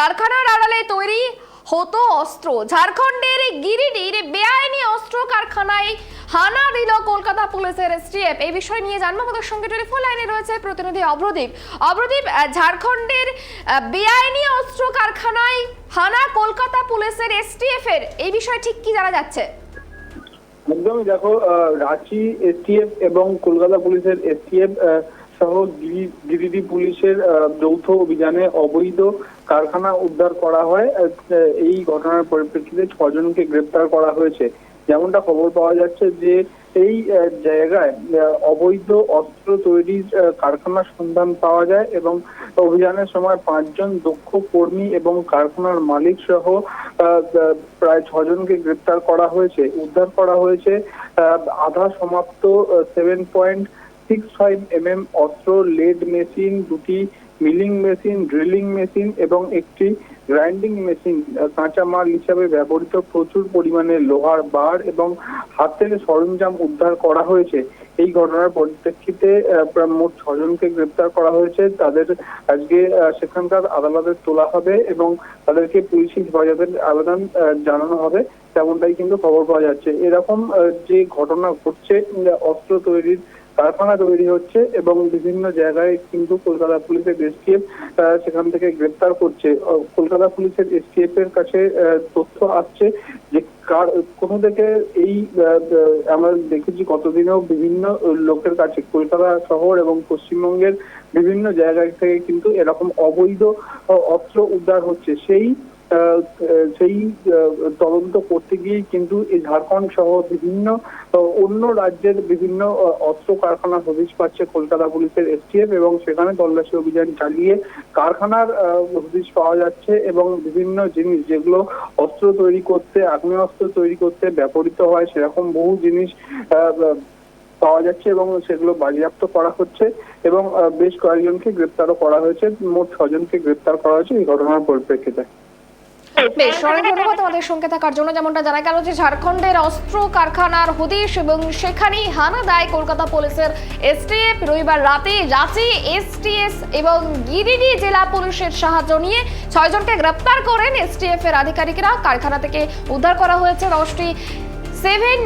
কারখানার আড়ালে তৈরি হতো অস্ত্র। ঝাড়খণ্ডের গিরিডির বেআইনি অস্ত্র কারখানায় হানা দিল কলকাতা পুলিশের এসটিএফ এই বিষয় নিয়ে জানব আমাদের সঙ্গে টেলিফোন লাইনে রয়েছে প্রতিনিধি অভ্রদীপ অভ্রদীপ ঝাড়খণ্ডের বেআইনি অস্ত্র কারখানায় হানা কলকাতা পুলিশের এসটিএফ এর। এই বিষয়ে ঠিক কি জানা যাচ্ছে? একদমই দেখো রাঁচি এসটিএফ এবং কলকাতা পুলিশের এসটিএফ সহ গিরি- গিরিডি পুলিশের যৌথ অভিযানে অবৈধ কারখানা উদ্ধার করা হয় এই ঘটনার পরিপ্রেক্ষিতে ছজনকে গ্রেপ্তার করা হয়েছে। যেমনটা খবর পাওয়া যাচ্ছে যে এই জায়গায় অবৈধ অস্ত্র তৈরির কারখানার সন্ধান পাওয়া যায় এবং অভিযানের সময় পাঁচজন দক্ষ কর্মী এবং কারখানার মালিক সহ প্রায় ছজনকে গ্রেপ্তার করা হয়েছে, উদ্ধার করা হয়েছে। আধা সমাপ্ত seven point six five M M অস্ত্র লেড মেশিন দুটি মিলিং মেশিন ড্রিলিং মেশিন এবং একটি গ্রাইন্ডিং মেশিন কাঁচামাল হিসাবে ব্যবহৃত প্রচুর পরিমাণে লোহার বার এবং হাতের সরঞ্জাম উদ্ধার করা হয়েছে। এই ঘটনার পরিপ্রেক্ষিতে মোট ছজনকে গ্রেপ্তার করা হয়েছে। তাদের আজকে সেখানকার আদালতে তোলা হবে এবং তাদেরকে পুলিশি হেফাজতের আবেদন জানানো হবে। তেমনটাই কিন্তু খবর পাওয়া যাচ্ছে। এরকম যে ঘটনা ঘটছে অস্ত্র তৈরির কারখানা তৈরি হচ্ছে এবং বিভিন্ন জায়গায় কিন্তু কলকাতা পুলিশের এসটিএফ সেখান থেকে গ্রেপ্তার করছে। কলকাতা পুলিশের এসটিএফ এর কাছে তথ্য আসছে যে কার, কোথা থেকে এই আমরা দেখেছি কতদিনেও বিভিন্ন লোকের কাছে, কলকাতা শহর এবং পশ্চিমবঙ্গের বিভিন্ন জায়গায় থেকে কিন্তু এরকম অবৈধ অস্ত্র উদ্ধার হচ্ছে। সেই সেই তদন্ত করতে গিয়েই কিন্তু এই ঝাড়খণ্ড সহ বিভিন্ন অন্য রাজ্যের বিভিন্ন অস্ত্র কারখানা হদিশ পাচ্ছে কলকাতা পুলিশের এসটিএফ এবং সেখানে তল্লাশি অভিযান চালিয়ে কারখানার হদিশ পাওয়া যাচ্ছে এবং বিভিন্ন জিনিস যেগুলো অস্ত্র তৈরি করতে, আগ্নেয়াস্ত্র তৈরি করতে ব্যবহৃত হয়, সেরকম বহু জিনিস পাওয়া যাচ্ছে এবং সেগুলো বাজেয়াপ্ত করা হচ্ছে এবং বেশ কয়েকজনকে গ্রেপ্তারও করা হয়েছে, মোট ছজনকে গ্রেপ্তার করা হয়েছে, এই ঘটনার পরিপ্রেক্ষিতে। বেশ অনেক ধন্যবাদ আমাদের সঙ্গে থাকার জন্য যেমনটা জানা গেল যে ঝাড়খণ্ডের অস্ত্র কারখানার হদিশ এবং সেখানেই হানা দেয় কলকাতা পুলিশের এসটিএফ। রবিবার রাতে রাঁচি এসটিএস এবং গিরিডি জেলা পুলিশের সাহায্য নিয়ে ছয়জনকে গ্রেপ্তার করেন এসটিএফ এর আধিকারিকরা। কারখানা থেকে উদ্ধার করা হয়েছে দশটি seven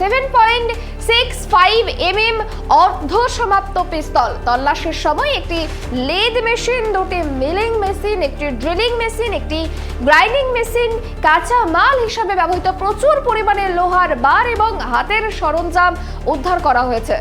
seven point six five M M অর্ধ সমাপ্ত পিস্তল। তল্লাশির সময় একটি লেদ মেশিন, দুটি মিলিং মেশিন, একটি ড্রিলিং মেশিন, একটি গ্রাইন্ডিং মেশিন কাঁচা মাল হিসাবে ব্যবহৃত প্রচুর পরিমাণে লোহার বার এবং হাতের সরঞ্জাম উদ্ধার করা হয়েছে।